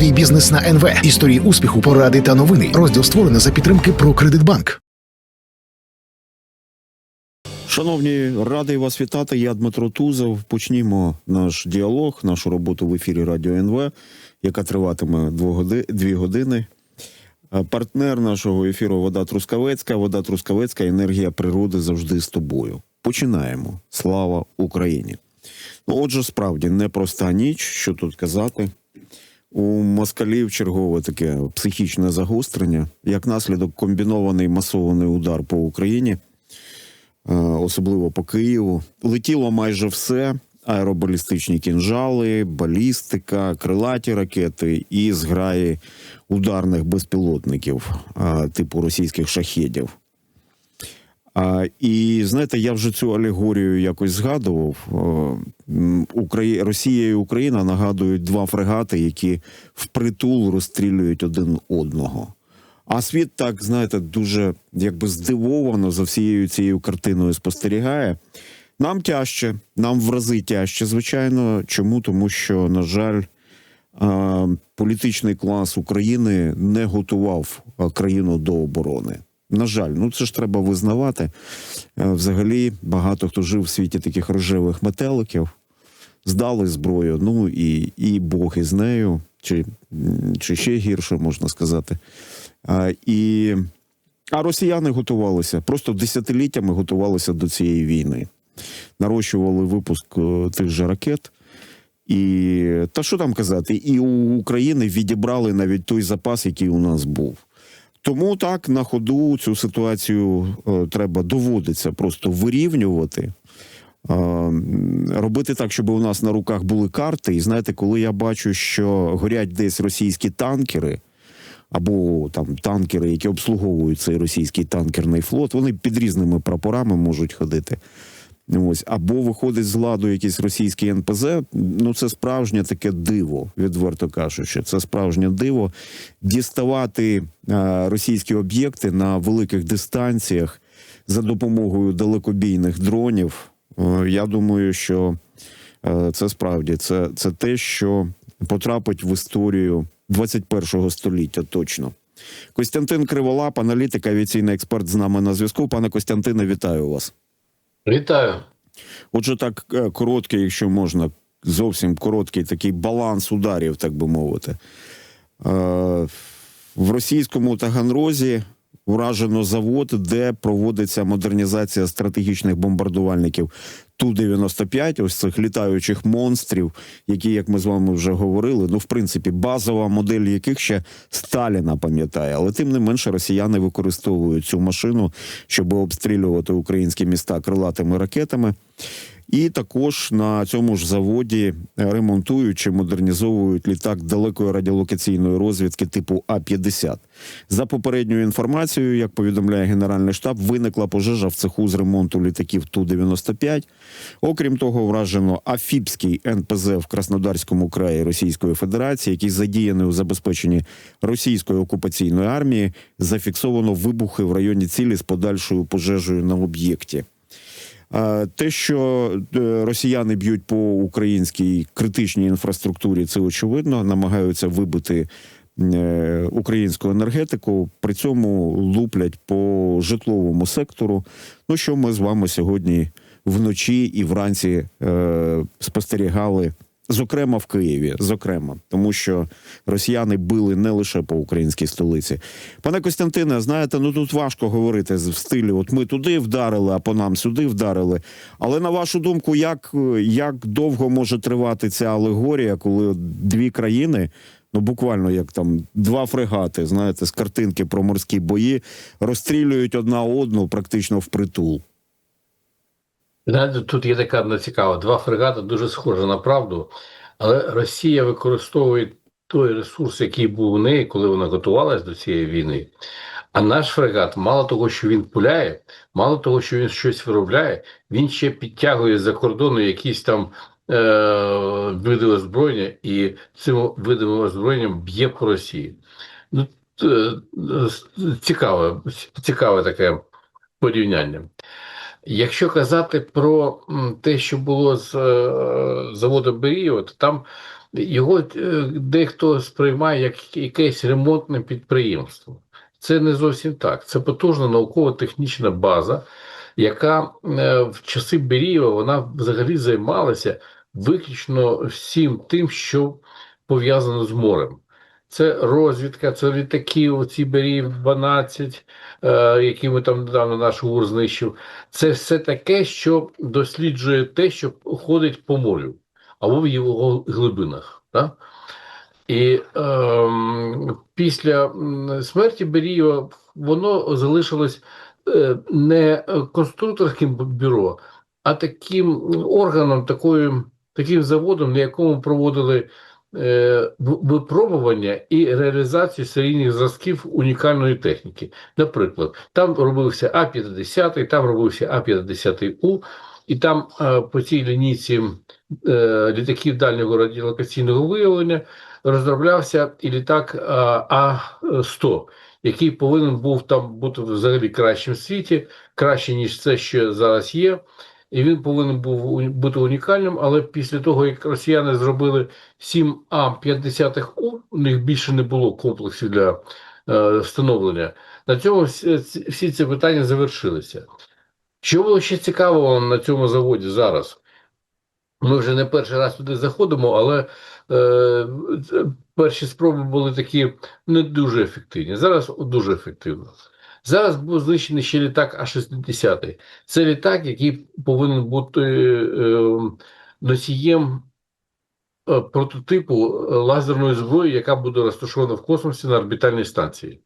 Свій бізнес на НВ. Історії успіху, поради та новини. Розділ створений за підтримки про Кредитбанк. Шановні, радий вас вітати. Я Дмитро Тузов. Почнімо наш діалог, нашу роботу в ефірі Радіо НВ, яка триватиме дві години. Партнер нашого ефіру Вода Трускавецька. Вода Трускавецька, енергія природи завжди з тобою. Починаємо. Слава Україні! Ну, отже, справді непроста ніч, що тут казати. У москалів чергове таке психічне загострення, як наслідок комбінований масований удар по Україні е, особливо по Києву. Летіло майже все: аеробалістичні кінжали, балістика, крилаті ракети і зграї ударних безпілотників е, типу російських шахедів. А, і знаєте, я вже цю алегорію якось згадував. Украї... Росія і Україна нагадують два фрегати, які впритул розстрілюють один одного. А світ так, знаєте, дуже якби здивовано за всією цією картиною спостерігає. Нам тяжче, нам в рази тяжче, звичайно. Чому? Тому що, на жаль, політичний клас України не готував країну до оборони. На жаль, ну це ж треба визнавати. Е, Взагалі, багато хто жив в світі таких рожевих метеликів, здали зброю, ну і, і Бог із нею, чи, чи ще гірше можна сказати. А, і, а росіяни готувалися, просто десятиліттями готувалися до цієї війни. Нарощували випуск е, тих же ракет. І та що там казати, і у України відібрали навіть той запас, який у нас був. Тому так на ходу цю ситуацію е, треба доводиться просто вирівнювати. е, Робити так, щоб у нас на руках були карти. І знаєте, коли я бачу, що горять десь російські танкери, або там танкери, які обслуговують цей російський танкерний флот, вони під різними прапорами можуть ходити. Ось або виходить з ладу якийсь російський НПЗ. Ну це справжнє таке диво, відверто кажучи. Це справжнє диво діставати е, російські об'єкти на великих дистанціях за допомогою далекобійних дронів. Е, я думаю, що е, це справді це, це те, що потрапить в історію 21-го століття точно. Костянтин Криволап, аналітик, авіаційний експерт з нами на зв'язку. Пане Костянтине, вітаю вас. Вітаю. Отже, так коротке, короткий, якщо можна, зовсім короткий такий баланс ударів, так би мовити. Е, В російському Таганрозі вражено завод, де проводиться модернізація стратегічних бомбардувальників Ту-95, ось цих літаючих монстрів, які, як ми з вами вже говорили, ну, в принципі, базова модель яких ще Сталіна пам'ятає. Але тим не менше росіяни використовують цю машину, щоб обстрілювати українські міста крилатими ракетами. І також на цьому ж заводі ремонтують чи модернізовують літак далекої радіолокаційної розвідки типу А-50. За попередньою інформацією, як повідомляє Генеральний штаб, виникла пожежа в цеху з ремонту літаків Ту-95. Окрім того, вражено Афіпський НПЗ в Краснодарському краї Російської Федерації, який задіяний у забезпеченні російської окупаційної армії. Зафіксовано вибухи в районі цілі з подальшою пожежею на об'єкті. Те, що е, росіяни б'ють по українській критичній інфраструктурі, це очевидно, намагаються вибити е, українську енергетику, при цьому луплять по житловому сектору. Ну що ми з вами сьогодні вночі і вранці е, спостерігали. Зокрема, в Києві, зокрема, тому що росіяни били не лише по українській столиці. Пане Костянтине, знаєте, ну тут важко говорити в стилі: от ми туди вдарили, а по нам сюди вдарили. Але на вашу думку, як, як довго може тривати ця алегорія, коли дві країни, ну буквально як там два фрегати, знаєте, з картинки про морські бої, розстрілюють одна одну практично впритул? Знаєте, тут є така одна цікава. Два фрегати дуже схожі на правду, але Росія використовує той ресурс, який був у неї, коли вона готувалась до цієї війни. А наш фрегат, мало того, що він пуляє, мало того, що він щось виробляє, він ще підтягує з-за кордону якісь там е- види озброєння, і цим видом озброєння б'є по Росії. Ну, е, цікаве, цікаве таке порівняння. Якщо казати про те, що було з е, заводом Берієва, то там його е, дехто сприймає як якесь ремонтне підприємство. Це не зовсім так. Це потужна науково-технічна база, яка е, в часи Берієва вона взагалі займалася виключно всім тим, що пов'язано з морем. Це розвідка, це літаки, оці Беріїв 12, е, які ми там недавно наш УР знищив. Це все таке, що досліджує те, що ходить по морю або в його глибинах. Так? І ем, після смерті Берієва воно залишилось е, не конструкторським бюро, а таким органом, такою, таким заводом, на якому проводили е, випробування і реалізацію серійних зразків унікальної техніки. Наприклад, там робився А-50, там робився А-50У, і там е, по цій лінійці е, літаків дальнього радіолокаційного виявлення розроблявся і літак е, А-100, який повинен був там бути взагалі кращим в світі, краще, ніж це, що зараз є. І він повинен був бути унікальним, але після того, як росіяни зробили 7 А-50У, у них більше не було комплексів для е, встановлення. На цьому всі, всі ці питання завершилися. Що було ще цікавого на цьому заводі зараз? Ми вже не перший раз туди заходимо, але е, перші спроби були такі не дуже ефективні. Зараз дуже ефективно. Зараз був знищений ще літак А-60. Це літак, який повинен бути е, носієм е, прототипу лазерної зброї, яка буде розташована в космосі на орбітальній станції.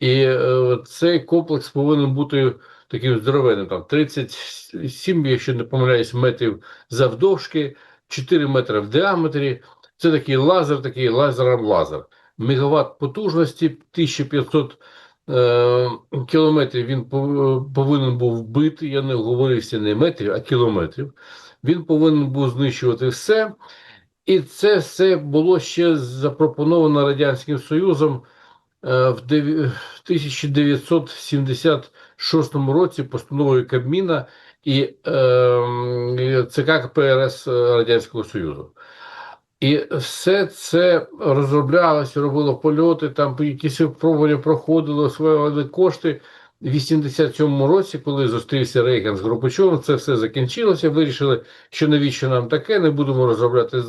І е, цей комплекс повинен бути таким здоровенним, там 37, якщо не помиляюсь, метрів завдовжки, 4 метри в діаметрі. Це такий лазер, такий лазером-лазер. Мегаватт потужності 1500 е, кілометрів він пов- повинен був бити. Я не говорився не метрів, а кілометрів. Він повинен був знищувати все. І це все було ще запропоновано Радянським Союзом е, в деві- в 1976 році постановою Кабміна і е, ЦК КПРС Радянського Союзу. І все це розроблялося, робило польоти, там якісь випробування проходили, освоювали кошти. В 87-му році, коли зустрівся Рейган з Горбачовим, це все закінчилося. Вирішили, що навіщо нам таке, не будемо розробляти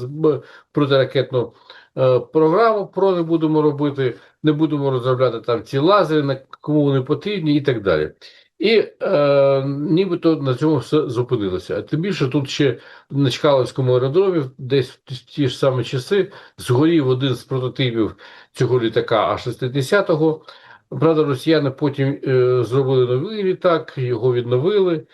протиракетну е, програму, про не будемо робити, не будемо розробляти там ці лазери, на кому вони потрібні і так далі. І е, нібито на цьому все зупинилося. А тим більше тут ще на Чкаловському аеродромі, десь в ті- ж самі часи, згорів один з прототипів цього літака А-60. Правда, росіяни потім е, зробили новий літак, його відновили,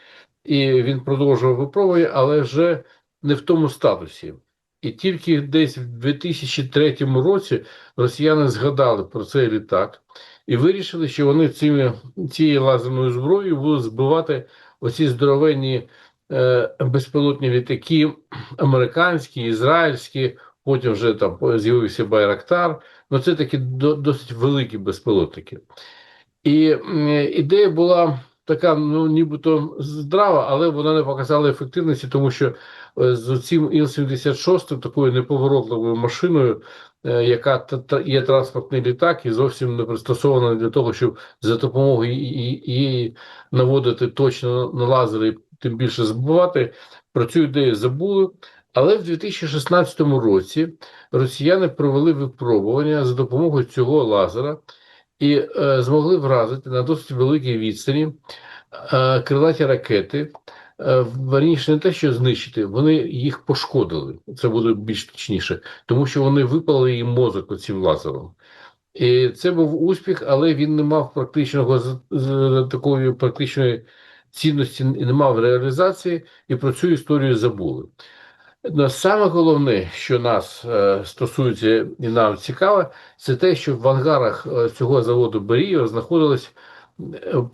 і він продовжував випробування, але вже не в тому статусі. І тільки десь в 2003 році росіяни згадали про цей літак і вирішили, що вони цими, цією лазерною зброєю будуть збивати оці здоровенні е, безпілотні літаки американські, ізраїльські, потім вже там з'явився Байрактар. Ну це такі до, досить великі безпілотники. І ідея була така, ну нібито здрава, але вона не показала ефективності, тому що е, з цим Іл-76, такою неповоротливою машиною, яка та- та- є транспортний літак і зовсім не пристосована для того, щоб за допомогою її наводити точно на лазери, тим більше збивати. Про цю ідею забули. Але в 2016 році росіяни провели випробування за допомогою цього лазера і е, змогли вразити на досить великій відстані е, крилаті ракети. Е, Верніше не те, що знищити, вони їх пошкодили. Це буде більш точніше, тому що вони випали їм мозок оцим лазером. І це був успіх, але він не мав практичного такої практичної цінності не мав реалізації, і про цю історію забули. Но саме головне, що нас е, стосується і нам цікаве, це те, що в ангарах е, цього заводу Берієва знаходилось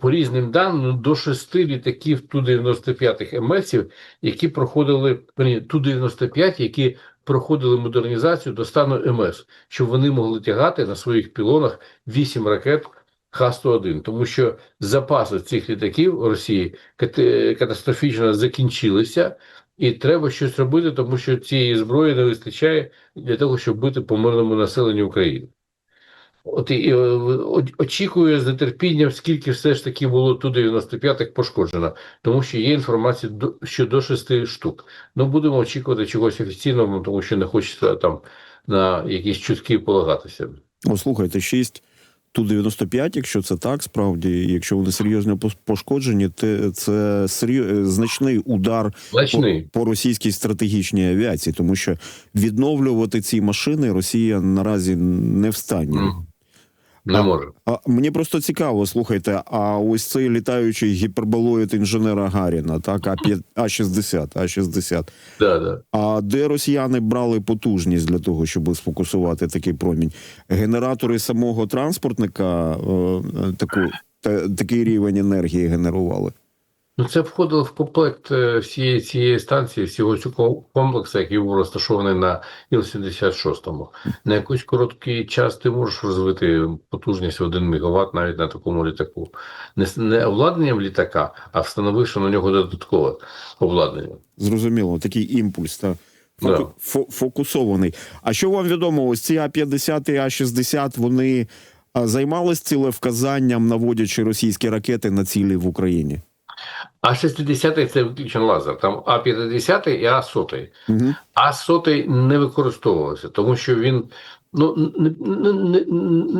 по різним даним до шести літаків Ту-95 МСів, які проходили верні, Ту-95, які проходили модернізацію до стану МС, щоб вони могли тягати на своїх пілонах 8 ракет Х-101, тому що запаси цих літаків Росії катастрофічно закінчилися. і треба щось робити, тому що цієї зброї не вистачає для того, щоб бити по мирному населенню України. От і, і, очікую з нетерпінням, скільки все ж таки було ту 95-х пошкоджено, тому що є інформація до, що до 6 штук. Ну, будемо очікувати чогось офіційного, тому що не хочеться там на якісь чутки полагатися. О, слухайте, 6 Ту-95, якщо це так, справді, якщо вони серйозно пошкоджені, те це серйоз, значний удар Значний. по, по російській стратегічній авіації, тому що відновлювати ці машини Росія наразі не встані. М. Не може. А мені просто цікаво, слухайте, а ось цей літаючий гіперболоїд інженера Гаріна, так, А5, А60, А60. Да, да. А де росіяни брали потужність для того, щоб сфокусувати такий промінь? Генератори самого транспортника е, таку, та, такий рівень енергії генерували. Ну, це входило в комплект е, всієї цієї станції, всього цього комплексу, який був розташований на Іл-76. На якийсь короткий час ти можеш розвити потужність в 1 МВт навіть на такому літаку. Не, не обладнанням літака, а встановивши на нього додаткове обладнання. Зрозуміло, такий імпульс та Да. фокусований. А що вам відомо? Ось ці А-50 і А-60, вони займались цілевказанням, наводячи російські ракети на цілі в Україні? А 60 це виключно лазер. Там А-50 і А-100. Угу. А сотий не використовувався, тому що він ну не, не, не,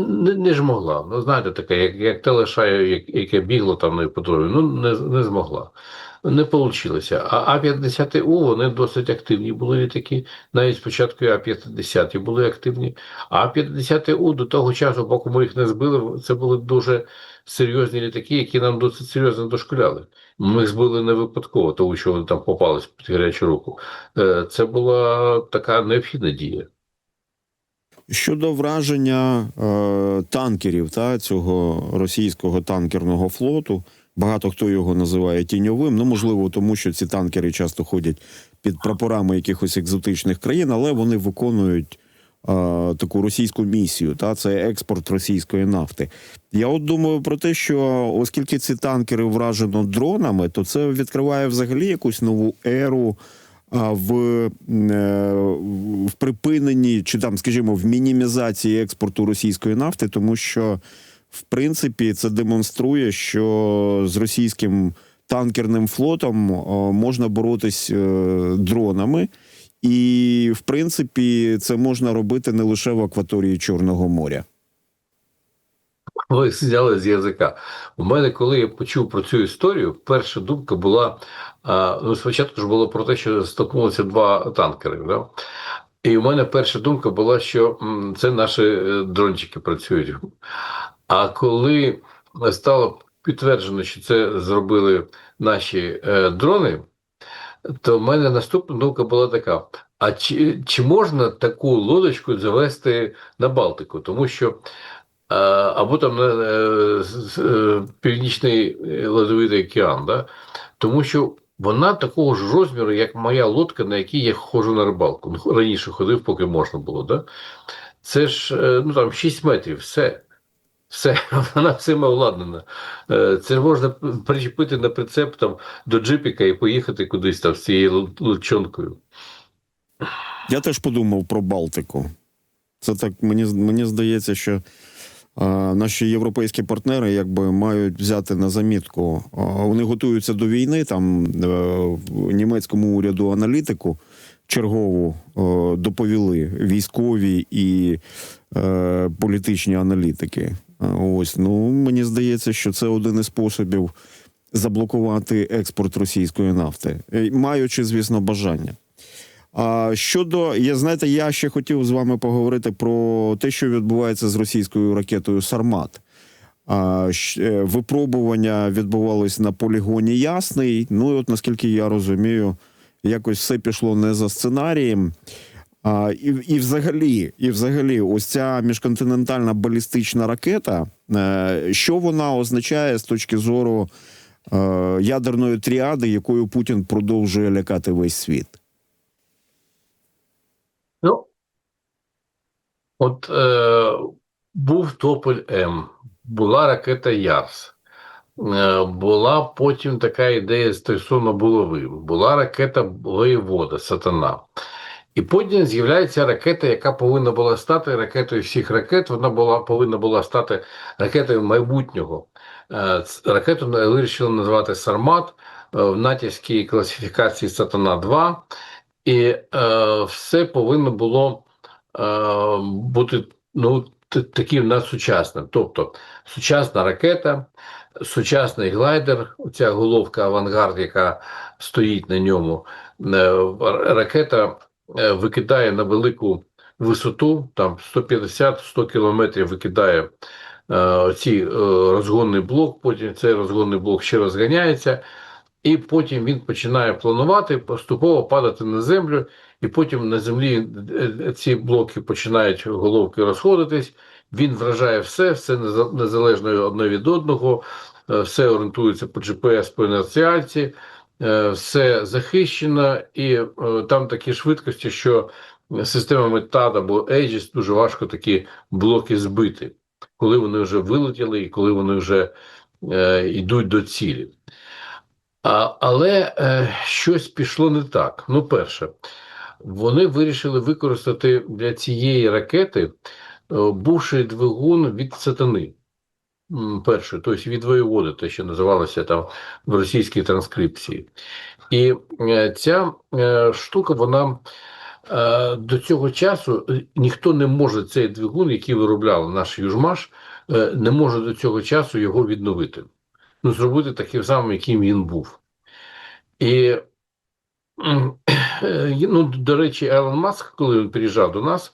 не, не ж могла. Ну, знаєте, таке, як, як те лишає, як, яке бігло там на іпподромі, ну не, не змогла. Не вийшло. А А-50У вони досить активні були літаки. Навіть спочатку А-50 були активні. А А-50У до того часу, поки ми їх не збили, це були дуже серйозні літаки, які нам досить серйозно дошкуляли. Ми їх збили не випадково, тому що вони там попались під гарячу руку. Е, Це була така необхідна дія. Щодо враження е, танкерів та цього російського танкерного флоту, багато хто його називає тіньовим. Ну можливо, тому що ці танкери часто ходять під прапорами якихось екзотичних країн, але вони виконують е, таку російську місію. Та це експорт російської нафти. Я от думаю про те, що оскільки ці танкери вражено дронами, то це відкриває взагалі якусь нову еру а, в, е, в припиненні чи там, скажімо, в мінімізації експорту російської нафти, тому що в принципі це демонструє, що з російським танкерним флотом можна боротись е, дронами. І, в принципі, це можна робити не лише в акваторії Чорного моря. Ви зняли з язика. У мене, коли я почув про цю історію, перша думка була: ну, спочатку ж було про те, що столкнулися два танкери. Да? І у мене перша думка була, що це наші е, дрончики працюють. А коли стало підтверджено, що це зробили наші е, дрони, то в мене наступна думка була така: а чи, чи можна таку лодочку завести на Балтику? Тому що е, або там на е, е, Північний е, Ледовитий океан, да? тому що вона такого ж розміру, як моя лодка, на якій я ходжу на рибалку. Ну, раніше ходив, поки можна було. Да? Це ж е, ну, там 6 метрів, все. Все, вона цим обладнана. Е, Це можна причепити на прицеп там до джипіка і поїхати кудись там з цією лу- лучонкою. Я теж подумав про Балтику. Це так мені, мені здається, що а, наші європейські партнери якби мають взяти на замітку. А, вони готуються до війни. Там е, в німецькому уряду аналітику чергову е, доповіли військові і е, політичні аналітики. Ось ну мені здається, що це один із способів заблокувати експорт російської нафти, Е, маючи, звісно, бажання. А щодо, я знаєте, я ще хотів з вами поговорити про те, що відбувається з російською ракетою Сармат. А, е, випробування відбувалось на полігоні Ясний. Ну і от наскільки я розумію, якось все пішло не за сценарієм. А, і, і, взагалі, і взагалі, ось ця міжконтинентальна балістична ракета, е, що вона означає з точки зору е, ядерної тріади, якою Путін продовжує лякати весь світ? Ну, от е, був Тополь М, була ракета Ярс. е, була потім така ідея стосовно булави. Була ракета воєвода Сатана. І потім з'являється ракета, яка повинна була стати ракетою всіх ракет. Вона була повинна була стати ракетою майбутнього. Е, Ракету вирішили назвати Сармат е, в натівській класифікації Сатана 2. І е, все повинно було е, бути ну, таким надсучасним. Тобто сучасна ракета, сучасний глайдер, оця головка авангард, яка стоїть на ньому. Е, ракета викидає на велику висоту, там 150-100 кілометрів викидає е, цей розгонний блок, потім цей розгонний блок ще розганяється, і потім він починає планувати, поступово падати на землю, і потім на землі е, ці блоки починають головки розходитись. Він вражає все, все неза- незалежно одне від одного, е, все орієнтується по GPS, по інерціальці, е, все захищено, і е, там такі швидкості, що системами TAD або Aegis дуже важко такі блоки збити, коли вони вже вилетіли і коли вони вже е, йдуть до цілі. А, але е, щось пішло не так. Ну, перше, вони вирішили використати для цієї ракети е, бувший двигун від сатани. Перше, тобто від воєводи, те, що називалося там в російській транскрипції. І е, ця е, штука, вона е, до цього часу ніхто не може цей двигун, який виробляв наш Южмаш, не може до цього часу його відновити. Ну, зробити таким самим, яким він був. І, ну, до речі, Елон Маск, коли він приїжджав до нас,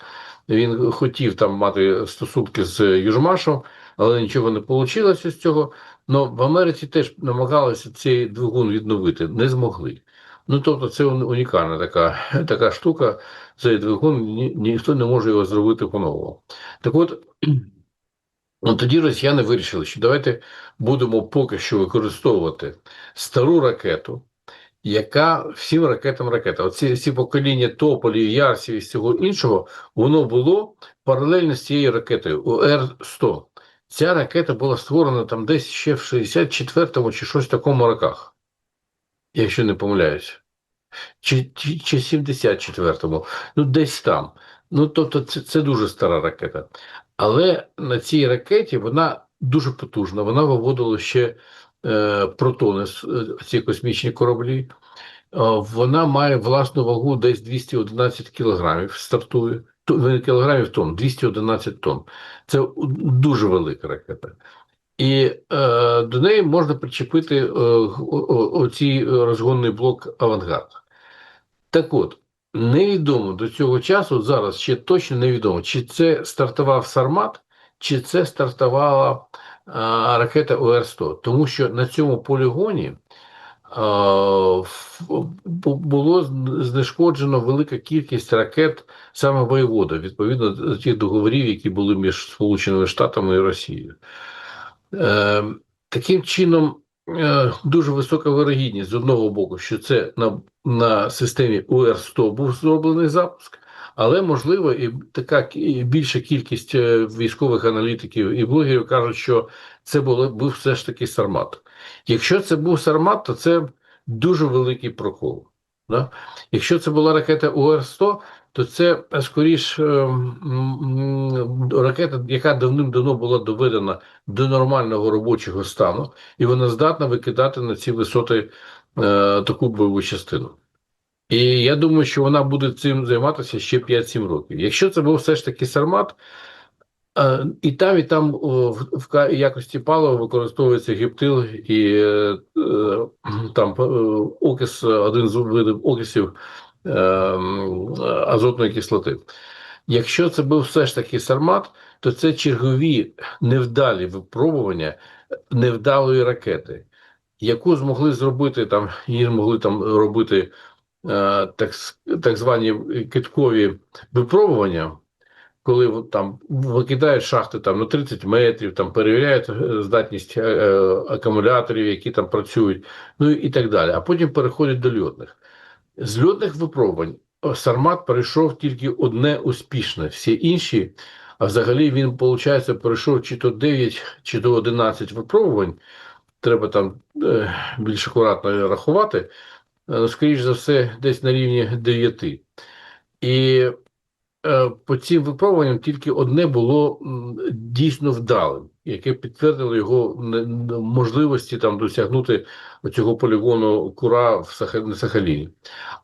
він хотів там мати стосунки з Южмашем, але нічого не вийшло з цього. Но в Америці теж намагалися цей двигун відновити, не змогли. Ну, тобто, це унікальна така, така штука. Цей двигун ні, ніхто не може його зробити по-новому. Так от, ну, тоді росіяни вирішили, що давайте будемо поки що використовувати стару ракету, яка всім ракетам ракета. Оці всі покоління тополів, ярсів і всього іншого, воно було паралельно з цією ракетою УР-100. Ця ракета була створена там десь ще в 64-му чи щось такому роках, якщо не помиляюся. Чи, чи, чи 74-му, ну десь там. Ну, тобто, це, це дуже стара ракета. Але на цій ракеті вона дуже потужна. Вона виводила ще е, протони, е, ці космічні кораблі. Е, Вона має власну вагу десь 211 кілограмів, стартує. Кілограмів тонн, 211 тонн. Це дуже велика ракета. І е, до неї можна причепити е, оцій розгонний блок авангард. Так от, невідомо до цього часу, зараз ще точно невідомо, чи це стартував Сармат, чи це стартувала а, ракета ОР-100. Тому що на цьому полігоні було знешкоджено велика кількість ракет саме воєвода, відповідно до тих договорів, які були між Сполученими Штатами і Росією. Е, таким чином, е, дуже висока вирогідність з одного боку, що це на, на системі УР-100 був зроблений запуск, але можливо і така і більша кількість е, військових аналітиків і блогерів кажуть, що це було, був все ж таки Сармат. Якщо це був Сармат, то це дуже великий прокол. Да? Якщо це була ракета УР-100, то це е, скоріш е, ракета, яка давним-давно була доведена до нормального робочого стану, і вона здатна викидати на ці висоти е, таку бойову частину. І я думаю, що вона буде цим займатися ще 5-7 років. Якщо це був все ж таки Сармат, е, і там, і там в, якості палива використовується гептил і е, е, там окис, один з видів окисів азотної кислоти. Якщо це був все ж таки Сармат, то це чергові невдалі випробування невдалої ракети, яку змогли зробити там, її змогли там робити так, с- так звані киткові випробування, коли там викидають шахти там на 30 метрів, там перевіряють е, здатність е, е, акумуляторів, які там працюють, ну і так далі. А потім переходять до льотних. З льотних випробувань Сармат перейшов тільки одне успішне, всі інші, а взагалі він, виходить, перейшов чи то 9, чи то 11 випробувань. треба там е, більш акуратно рахувати, е, скоріш за все, десь на рівні 9. І е, по цим випробуванням тільки одне було дійсно вдалим, яке підтвердило його можливості там досягнути цього полігону Кура в Сахаліні.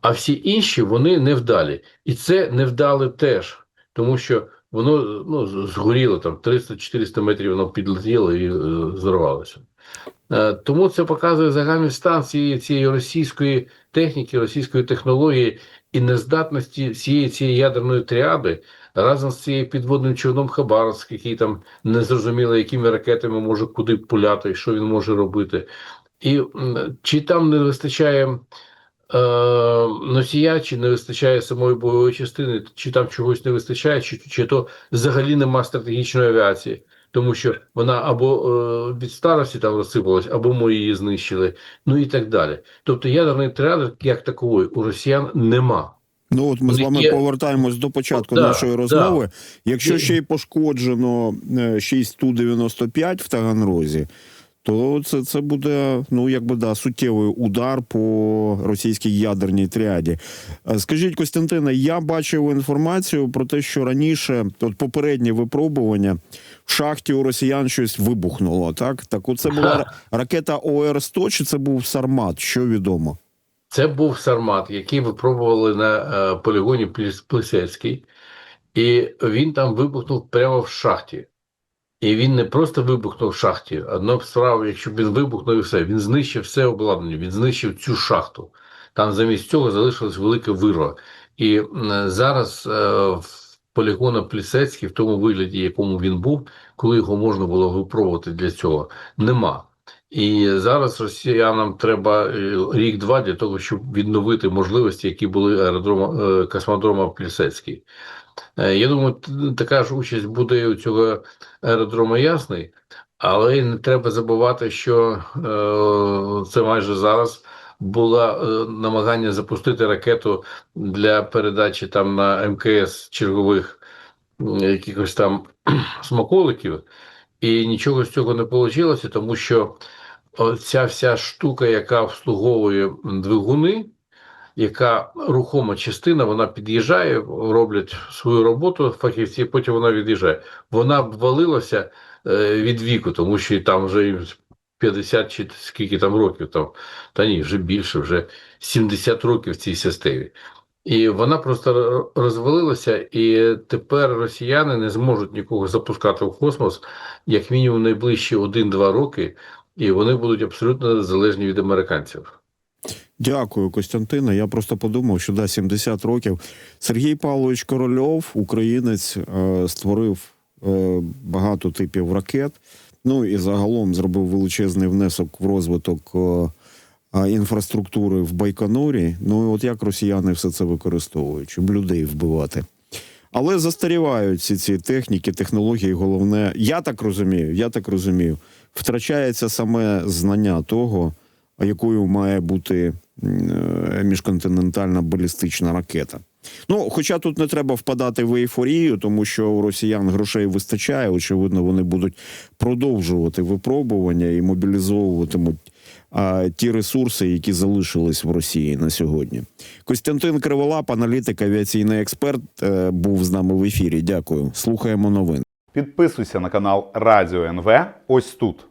А всі інші вони невдалі. І це невдале теж, тому що воно ну, згоріло там 300-400 метрів, воно підлетіло і е. Е, Тому це показує загальний стан цієї, цієї російської техніки, російської технології і нездатності всієї цієї ядерної тріади разом з цією підводним човном Хабаровськ, який там не зрозуміло, якими ракетами може куди пуляти, що він може робити. І чи там не вистачає е, носія, чи не вистачає самої бойової частини, чи там чогось не вистачає, чи, чи то взагалі нема стратегічної авіації, тому що вона або е, від старості там розсипалась, або ми її знищили, ну і так далі. Тобто ядерний тріади як такової у росіян нема. Ну от ми з вами є- повертаємось до початку Да, нашої да. розмови. Якщо ще й пошкоджено е, 6 Ту-95 в Таганрозі, то це, це буде ну якби да суттєвий удар по російській ядерній тріаді. Е, Скажіть, Костянтине, я бачив інформацію про те, що раніше от попереднє випробування в шахті у росіян щось вибухнуло. Так, так, оце була ракета ОР 100 чи це був Сармат? Що відомо? Це був Сармат, який випробували на е, полігоні Пліс- Плисецький, і він там вибухнув прямо в шахті. І він не просто вибухнув в шахті. Одно справа, якщо він вибухнув і все, він знищив все обладнання, він знищив цю шахту. Там замість цього залишилась велика вирва. І зараз е, в полігона Плісецький, в тому вигляді, якому він був, коли його можна було випробувати для цього, нема. І зараз росіянам треба е, рік-два для того, щоб відновити можливості, які були аеродрома е, космодрома Плісецький. Е, Я думаю, така ж участь буде у цього аеродрому Ясний, але не треба забувати, що е, це майже зараз було е, намагання запустити ракету для передачі там на МКС чергових якихось там смаколиків, і нічого з цього не вийшло, тому що ця вся штука, яка обслуговує двигуни, яка рухома частина, вона під'їжджає, роблять свою роботу фахівці, потім вона від'їжджає. Вона обвалилася е, від віку, тому що там вже їм 50 чи скільки там років, там, та ні, вже більше, вже 70 років в цій системі. І вона просто розвалилася, і тепер росіяни не зможуть нікого запускати в космос, як мінімум найближчі 1-2 роки, і вони будуть абсолютно залежні від американців. Дякую, Костянтине. Я просто подумав, що да, 70 років. Сергій Павлович Корольов, українець, е, створив е, багато типів ракет. Ну і загалом зробив величезний внесок в розвиток е, е, інфраструктури в Байконурі. Ну і от як росіяни все це використовують, щоб людей вбивати. Але застарівають всі ці техніки, технології. Головне, я так розумію, я так розумію, втрачається саме знання того, якою має бути міжконтинентальна балістична ракета. Ну, хоча тут не треба впадати в ейфорію, тому що у росіян грошей вистачає. Очевидно, вони будуть продовжувати випробування і мобілізовуватимуть а, ті ресурси, які залишились в Росії на сьогодні. Костянтин Криволап, аналітик, авіаційний експерт, е, був з нами в ефірі. Дякую. Слухаємо новини. Підписуйся на канал Радіо НВ ось тут.